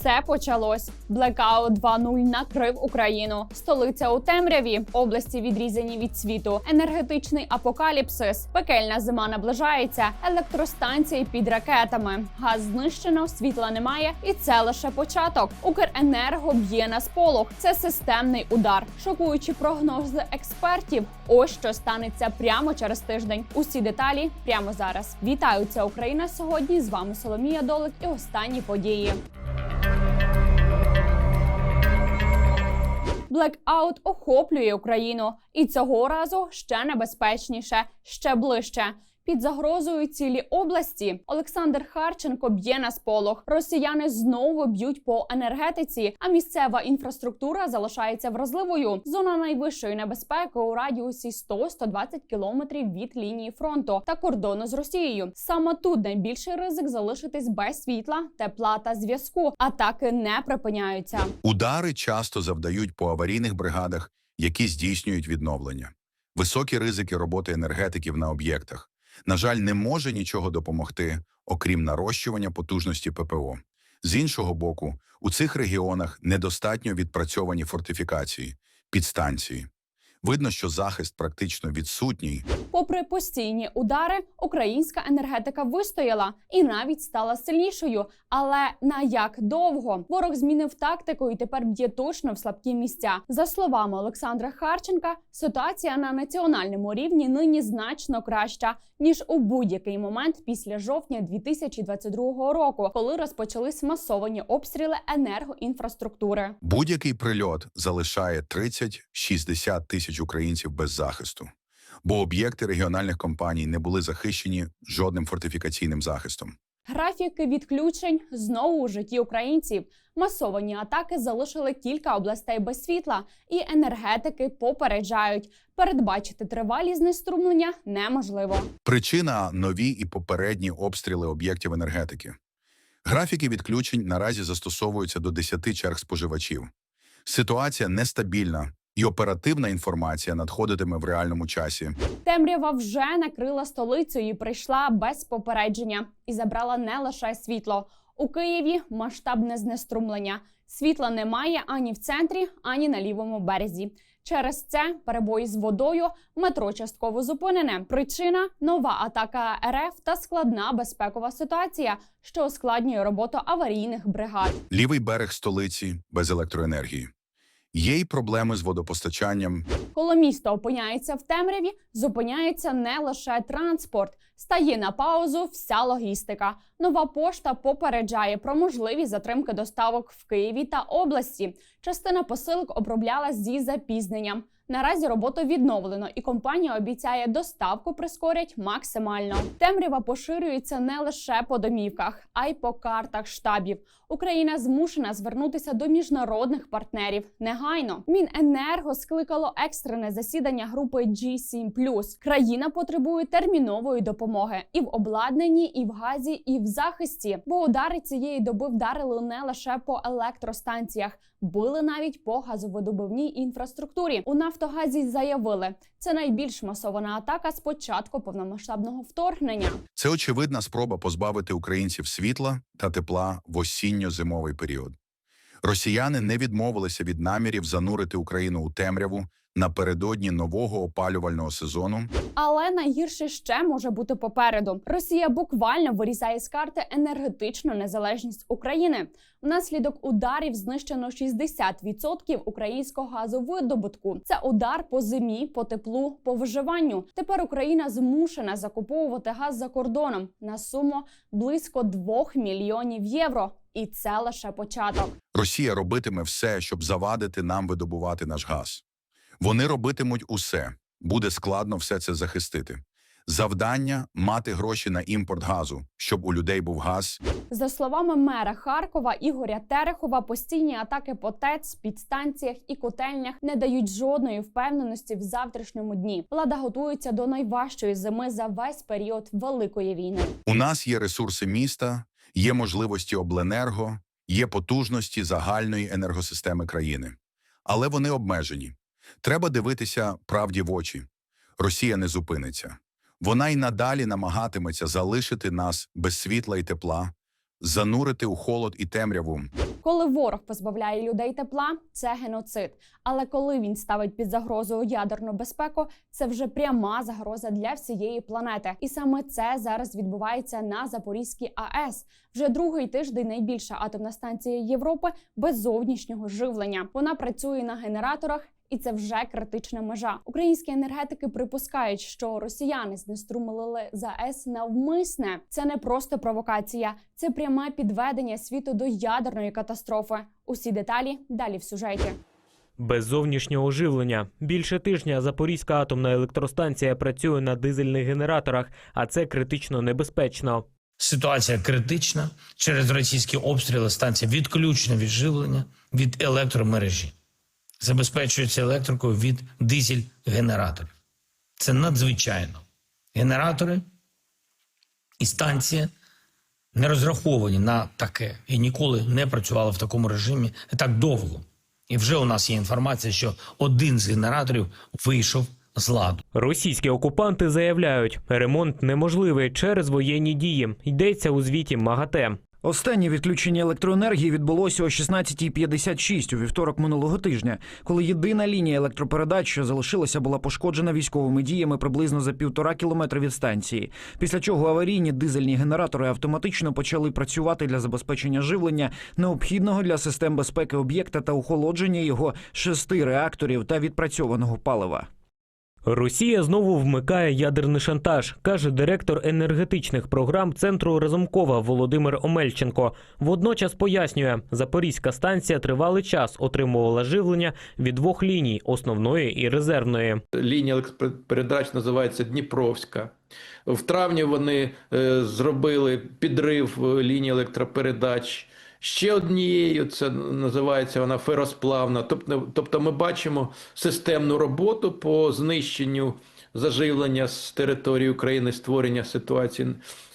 Все почалось. Блекаут 2.0 накрив Україну. Столиця у темряві, області відрізані від світу. Енергетичний апокаліпсис. Пекельна зима наближається. Електростанції під ракетами. Газ знищено, світла немає, і це лише початок. Укренерго б'є на сполох. Це системний удар. Шокуючі прогнози експертів. Ось що станеться прямо через тиждень. Усі деталі прямо зараз. Вітаю, це Україна сьогодні. З вами Соломія Долик і останні події. Блекаут охоплює Україну, і цього разу ще небезпечніше, ще ближче. Під загрозою цілі області Олександр Харченко б'є на сполох. Росіяни знову б'ють по енергетиці, а місцева інфраструктура залишається вразливою. Зона найвищої небезпеки у радіусі 100-120 кілометрів від лінії фронту та кордону з Росією. Саме тут найбільший ризик залишитись без світла, тепла та зв'язку. Атаки не припиняються. Удари часто завдають по аварійних бригадах, які здійснюють відновлення. Високі ризики роботи енергетиків на об'єктах. На жаль, не може нічого допомогти, окрім нарощування потужності ППО. З іншого боку, у цих регіонах недостатньо відпрацьовані фортифікації, підстанції. Видно, що захист практично відсутній, Попри постійні удари, українська енергетика вистояла і навіть стала сильнішою. Але на як довго ворог змінив тактику і тепер б'є точно в слабкі місця. За словами Олександра Харченка, ситуація на національному рівні нині значно краща ніж у будь-який момент після жовтня 2022 року, коли розпочались масовані обстріли енергоінфраструктури. Будь-який прильот залишає 30-60 тисяч українців без захисту, бо об'єкти регіональних компаній не були захищені жодним фортифікаційним захистом. Графіки відключень знову у житті українців. Масовані атаки залишили кілька областей без світла, і енергетики попереджають, передбачити тривалі знеструмлення неможливо. Причина нові і попередні обстріли об'єктів енергетики. Графіки відключень наразі застосовуються до 10 черг споживачів. Ситуація нестабільна, і оперативна інформація надходитиме в реальному часі. Темрява вже накрила столицю і прийшла без попередження і забрала не лише світло. У Києві масштабне знеструмлення. Світла немає ані в центрі, ані на лівому березі. Через це перебої з водою метро частково зупинене. Причина нова атака РФ та складна безпекова ситуація, що ускладнює роботу аварійних бригад. Лівий берег столиці без електроенергії. Є й проблеми з водопостачанням. Коли місто опиняється в темряві, зупиняється не лише транспорт, стає на паузу вся логістика. Нова пошта попереджає про можливі затримки доставок в Києві та області. Частина посилок оброблялась зі запізненням. Наразі роботу відновлено, і компанія обіцяє доставку прискорять максимально. Темрява поширюється не лише по домівках, а й по картах штабів. Україна змушена звернутися до міжнародних партнерів негайно. Міненерго скликало екстрене засідання групи G7+. Країна потребує термінової допомоги і в обладнанні, і в газі, і в захисті. Бо удари цієї доби вдарили не лише по електростанціях, били навіть по газовидобувній інфраструктурі. У Нафтогазі заявили, це найбільш масована атака з початку повномасштабного вторгнення. Це очевидна спроба позбавити українців світла та тепла в осінньо-зимовий період. Росіяни не відмовилися від намірів занурити Україну у темряву напередодні нового опалювального сезону. Але найгірше ще може бути попереду. Росія буквально вирізає з карти енергетичну незалежність України. Внаслідок ударів знищено 60% українського газовидобутку. Це удар по зимі, по теплу, по виживанню. Тепер Україна змушена закуповувати газ за кордоном на суму близько 2 мільйонів євро. І це лише початок. Росія робитиме все, щоб завадити нам видобувати наш газ. Вони робитимуть усе. Буде складно все це захистити. Завдання мати гроші на імпорт газу, щоб у людей був газ. За словами мера Харкова Ігоря Терехова, постійні атаки по ТЕЦ, підстанціях і котельнях не дають жодної впевненості в завтрашньому дні. Влада готується до найважчої зими за весь період великої війни. У нас є ресурси міста, є можливості обленерго, є потужності загальної енергосистеми країни. Але вони обмежені. Треба дивитися правді в очі. Росія не зупиниться. Вона й надалі намагатиметься залишити нас без світла і тепла, занурити у холод і темряву. Коли ворог позбавляє людей тепла, це геноцид. Але коли він ставить під загрозу ядерну безпеку, це вже пряма загроза для всієї планети. І саме це зараз відбувається на Запорізькій АЕС. Вже другий тиждень найбільша атомна станція Європи без зовнішнього живлення. Вона працює на генераторах. І це вже критична межа. Українські енергетики припускають, що росіяни знеструмили ЗАЕС навмисне. Це не просто провокація, це пряме підведення світу до ядерної катастрофи. Усі деталі далі в сюжеті. Без зовнішнього живлення більше тижня Запорізька атомна електростанція працює на дизельних генераторах, а це критично небезпечно. Ситуація критична. Через російські обстріли станція відключена від живлення від електромережі. Забезпечується електрикою від дизель-генераторів. Це надзвичайно. Генератори і станція не розраховані на таке і ніколи не працювали в такому режимі так довго. І вже у нас є інформація, що один з генераторів вийшов з ладу. Російські окупанти заявляють, ремонт неможливий через воєнні дії. Йдеться у звіті МАГАТЕ. Останнє відключення електроенергії відбулося о 16.56 у вівторок минулого тижня, коли єдина лінія електропередач, що залишилася, була пошкоджена військовими діями приблизно за півтора кілометра від станції. Після чого аварійні дизельні генератори автоматично почали працювати для забезпечення живлення, необхідного для систем безпеки об'єкта та охолодження його шести реакторів та відпрацьованого палива. Росія знову вмикає ядерний шантаж, каже директор енергетичних програм центру Разумкова Володимир Омельченко. Водночас пояснює, Запорізька станція тривалий час отримувала живлення від двох ліній основної і резервної. лінія електропередач називається Дніпровська. В травні вони е, зробили підрив е, лінії електропередач. Ще однією це називається вона феросплавна. Тобто, тобто ми бачимо системну роботу по знищенню заживлення з території України, створення ситуації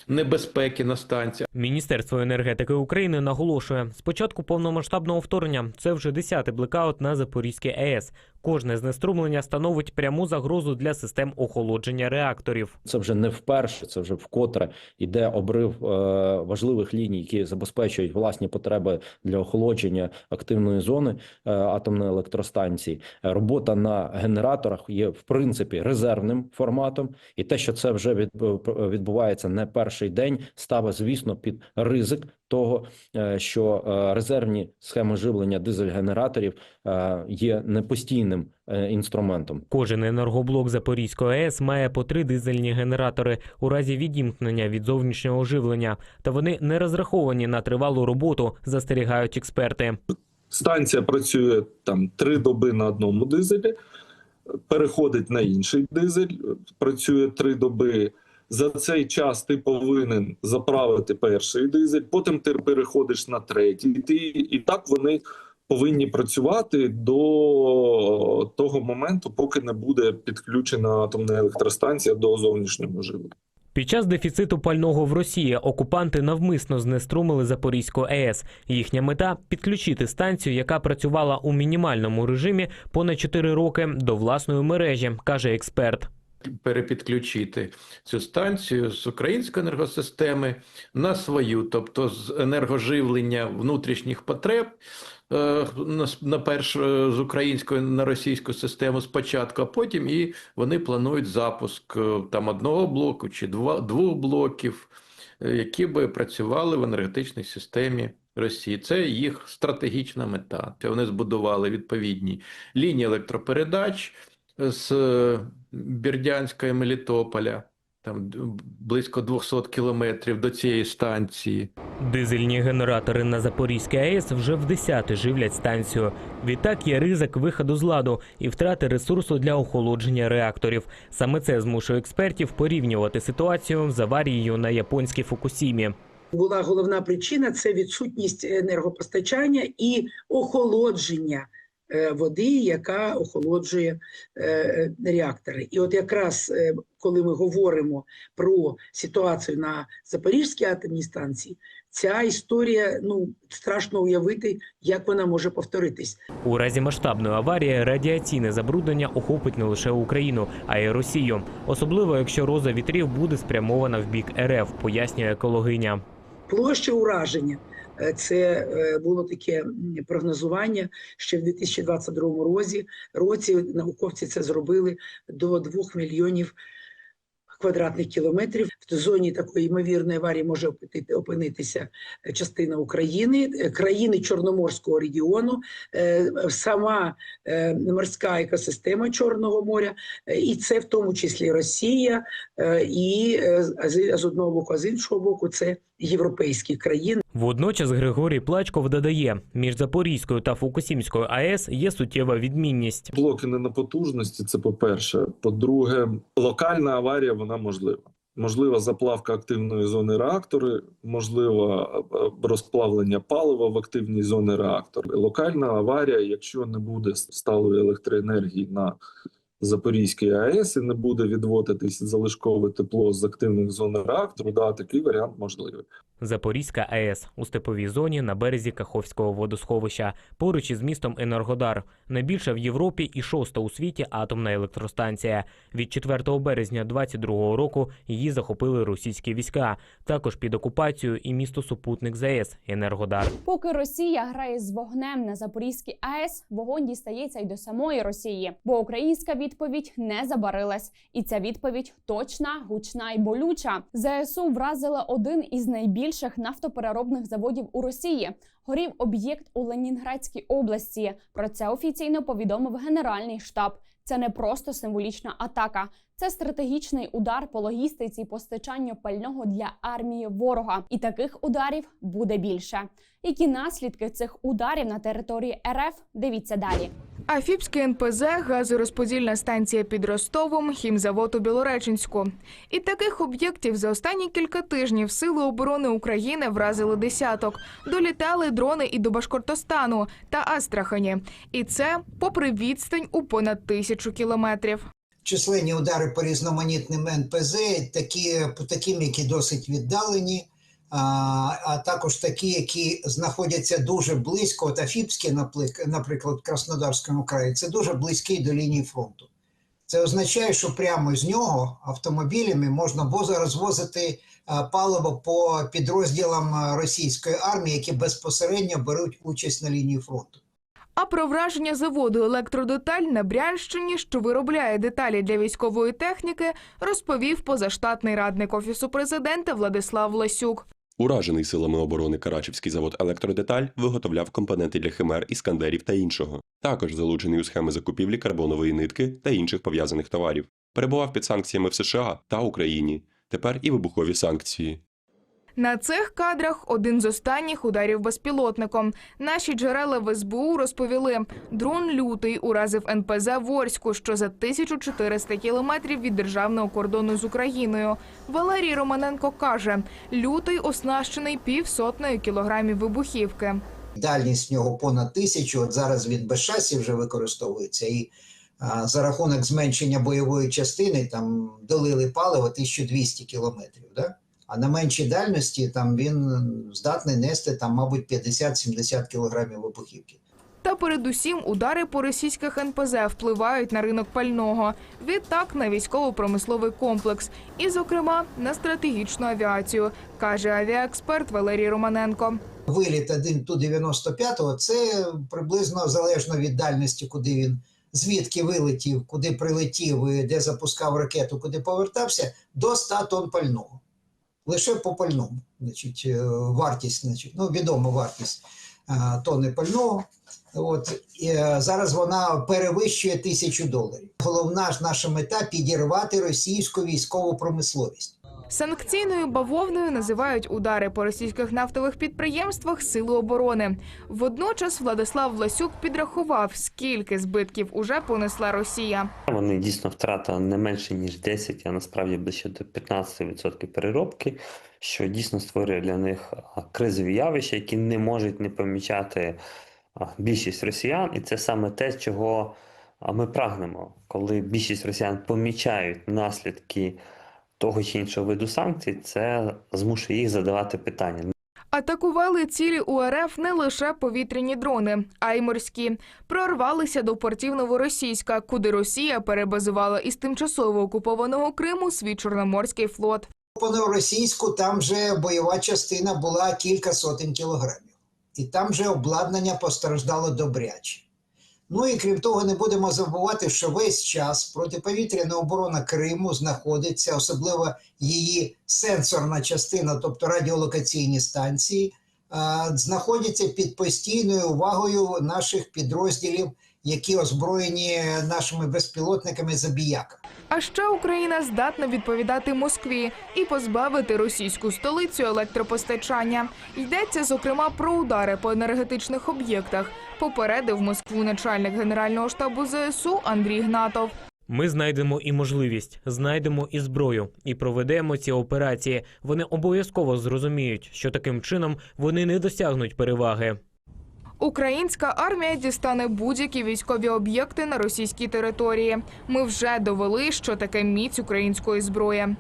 небезпеки на станціях. Міністерство енергетики України наголошує, спочатку повномасштабного вторгнення це вже 10-й блекаут на Запорізькій АЕС. Кожне знеструмлення становить пряму загрозу для систем охолодження реакторів. Це вже не вперше, це вже вкотре йде обрив е, важливих ліній, які забезпечують власні потреби для охолодження активної зони е, атомної електростанції. Робота на генераторах є в принципі резервним форматом, і те, що це вже відбувається не перший день, ставить, звісно, під ризик того, е, що е, резервні схеми живлення дизель-генераторів е, є непостійним інструментом. Кожен енергоблок Запорізької АЕС має по три дизельні генератори у разі відімкнення від зовнішнього живлення, та вони не розраховані на тривалу роботу, застерігають експерти. Станція працює там три доби на одному дизелі, переходить на інший дизель, працює три доби. За цей час ти повинен заправити перший дизель, потім ти переходиш на третій. Ти, і так вони повинні працювати до того моменту, поки не буде підключена атомна електростанція до зовнішнього живлення. Під час дефіциту пального в Росії окупанти навмисно знеструмили Запорізьку АЕС. Їхня мета підключити станцію, яка працювала у мінімальному режимі понад 4 роки до власної мережі, каже експерт. Перепідключити цю станцію з української енергосистеми на свою, тобто з енергоживлення внутрішніх потреб е, на, перш е, з української на російську систему спочатку, а потім і вони планують запуск е, там одного блоку чи два, двох блоків, які би працювали в енергетичній системі. Росії це їх стратегічна мета. Вони збудували відповідні лінії електропередач з Бердянська і Мелітополя, там близько 200 кілометрів до цієї станції. Дизельні генератори на Запорізькій АЕС вже в десяти живлять станцію. Відтак є ризик виходу з ладу і втрати ресурсу для охолодження реакторів. Саме це змушує експертів порівнювати ситуацію з аварією на японській Фукусімі. була головна причина це відсутність енергопостачання і охолодження води, яка охолоджує е, реактори. І от якраз е, коли ми говоримо про ситуацію на Запорізькій атомній станції, ця історія ну страшно уявити, як вона може повторитись. У разі масштабної аварії радіаційне забруднення охопить не лише Україну, а й Росію. Особливо, якщо роза вітрів буде спрямована в бік РФ, пояснює екологиня. Площа ураження Е, Це е, було таке прогнозування ще в 2022 році. Науковці це зробили до 2 мільйонів квадратних кілометрів. В зоні такої ймовірної аварії може опинитися е, частина України, е, країни Чорноморського регіону, е, сама е, морська екосистема Чорного моря, е, і це в тому числі Росія, е, і е, з одного боку, а з іншого боку, це європейські країни. Водночас Григорій Плачков додає, між Запорізькою та Фукусімською АЕС є суттєва відмінність. Блоки не на потужності, це по-перше. По-друге, локальна аварія вона можлива. Можлива заплавка активної зони реактори, можливо е, розплавлення палива в активній зоні реактора. Локальна аварія, якщо не буде сталої електроенергії на Запорізькій АЕС і не буде відводитись залишкове тепло з активних зон реактору, да, такий варіант можливий. Запорізька АЕС у степовій зоні на березі Каховського водосховища, поруч із містом Енергодар. Найбільша в Європі і шоста у світі атомна електростанція. Від 4 березня 22 року її захопили російські війська. Також під окупацією і місто супутник ЗАЕС Енергодар. Поки Росія грає з вогнем на Запорізькій АЕС, вогонь дістається й до самої Росії, бо українська відповідь не забарилась, і ця відповідь точна, гучна й болюча. ЗСУ вразили один із найбільших нафтопереробних заводів у Росії. Горів об'єкт у Ленінградській області. Про це офіційно повідомив Генеральний штаб. Це не просто символічна атака, це стратегічний удар по логістиці і постачанню пального для армії ворога. І таких ударів буде більше. Які наслідки цих ударів на території РФ? Дивіться далі. Афіпське НПЗ, газорозподільна станція під Ростовом, хімзавод у Білореченську. І таких об'єктів за останні кілька тижнів Сили оборони України вразили десяток. Долітали дрони і до Башкортостану та Астрахані. І це попри відстань у понад тисячу кілометрів. численні удари по різноманітним НПЗ, такі, по таким, які досить віддалені, а, також такі, які знаходяться дуже близько. От Афіпське, наплик- наприклад, в Краснодарському краї, це дуже близький до лінії фронту. Це означає, що прямо з нього автомобілями можна було розвозити паливо по підрозділам російської армії, які безпосередньо беруть участь на лінії фронту. А про враження заводу електродеталь на Брянщині, що виробляє деталі для військової техніки, розповів позаштатний радник офісу президента Владислав Ласюк. Уражений силами оборони Карачівський завод Електродеталь виготовляв компоненти для химер, іскандерів та іншого. Також залучений у схеми закупівлі карбонової нитки та інших пов'язаних товарів. Перебував під санкціями в США та Україні. Тепер і вибухові санкції. На цих кадрах один з останніх ударів безпілотником. Наші джерела в СБУ розповіли, дрон лютий уразив НПЗ Ворську, що за 1400 кілометрів від державного кордону з Україною. Валерій Романенко каже, лютий оснащений півсотнею кілограмів вибухівки. Дальність в нього понад тисячу. От зараз від безшасів вже використовується. І за рахунок зменшення бойової частини там долили паливо 1200 кілометрів. Да? А на меншій дальності там він здатний нести там, мабуть, 50-70 кілограмів вибухівки. Та передусім удари по російських НПЗ впливають на ринок пального. Відтак на військово-промисловий комплекс, і, зокрема, на стратегічну авіацію, каже авіаексперт Валерій Романенко. Виліт 1 Ту-95 – це приблизно залежно від дальності, куди він, звідки вилетів, куди прилетів, де запускав ракету, куди повертався, до 100 тонн пального. Лише по пальному. Значить, е, вартість, значить, ну, відома вартість тони тонни пального. От, і, е, зараз вона перевищує тисячу доларів. Головна ж наша мета підірвати російську військову промисловість. Санкційною бавовною називають удари по російських нафтових підприємствах Сили оборони. Водночас Владислав Власюк підрахував, скільки збитків уже понесла Росія. Вони дійсно втратили не менше ніж 10, а насправді ближче до 15% переробки, що дійсно створює для них кризові явища, які не можуть не помічати більшість росіян, і це саме те, чого ми прагнемо, коли більшість росіян помічають наслідки того чи іншого виду санкцій, це змушує їх задавати питання. Атакували цілі УРФ не лише повітряні дрони, а й морські. Прорвалися до портів Новоросійська, куди Росія перебазувала із тимчасово окупованого Криму свій Чорноморський флот. по російську там вже бойова частина була кілька сотень кілограмів. І там вже обладнання постраждало добряче. Ну і крім того, не будемо забувати, що весь час протиповітряна оборона Криму знаходиться, особливо її сенсорна частина, тобто радіолокаційні станції, знаходяться під постійною увагою наших підрозділів, які озброєні нашими безпілотниками забіяка. А ще Україна здатна відповідати Москві і позбавити російську столицю електропостачання. Йдеться зокрема про удари по енергетичних об'єктах. Попередив Москву начальник генерального штабу ЗСУ Андрій Гнатов. Ми знайдемо і можливість, знайдемо і зброю, і проведемо ці операції. Вони обов'язково зрозуміють, що таким чином вони не досягнуть переваги. Українська армія дістане будь-які військові об'єкти на російській території. Ми вже довели, що таке міць української зброї.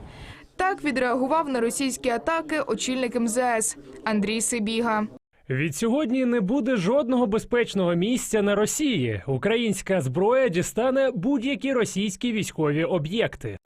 Так відреагував на російські атаки очільник МЗС Андрій Сибіга. Від сьогодні не буде жодного безпечного місця на Росії. Українська зброя дістане будь-які російські військові об'єкти.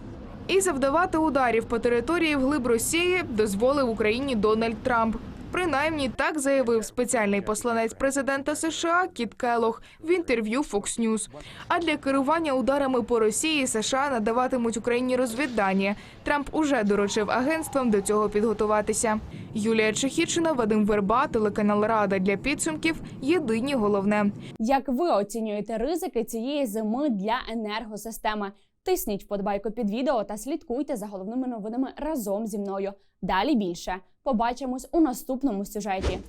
І завдавати ударів по території вглиб Росії дозволив Україні Дональд Трамп. Принаймні так заявив спеціальний посланець президента США Кіт Келох в інтерв'ю Fox News. А для керування ударами по Росії США надаватимуть Україні розвіддані. Трамп уже доручив агентствам до цього підготуватися. Юлія Чехічина, Вадим Верба, телеканал Рада для підсумків. Єдині головне. Як ви оцінюєте ризики цієї зими для енергосистеми? Тисніть вподобайку під відео та слідкуйте за головними новинами разом зі мною. Далі більше. Побачимось у наступному сюжеті.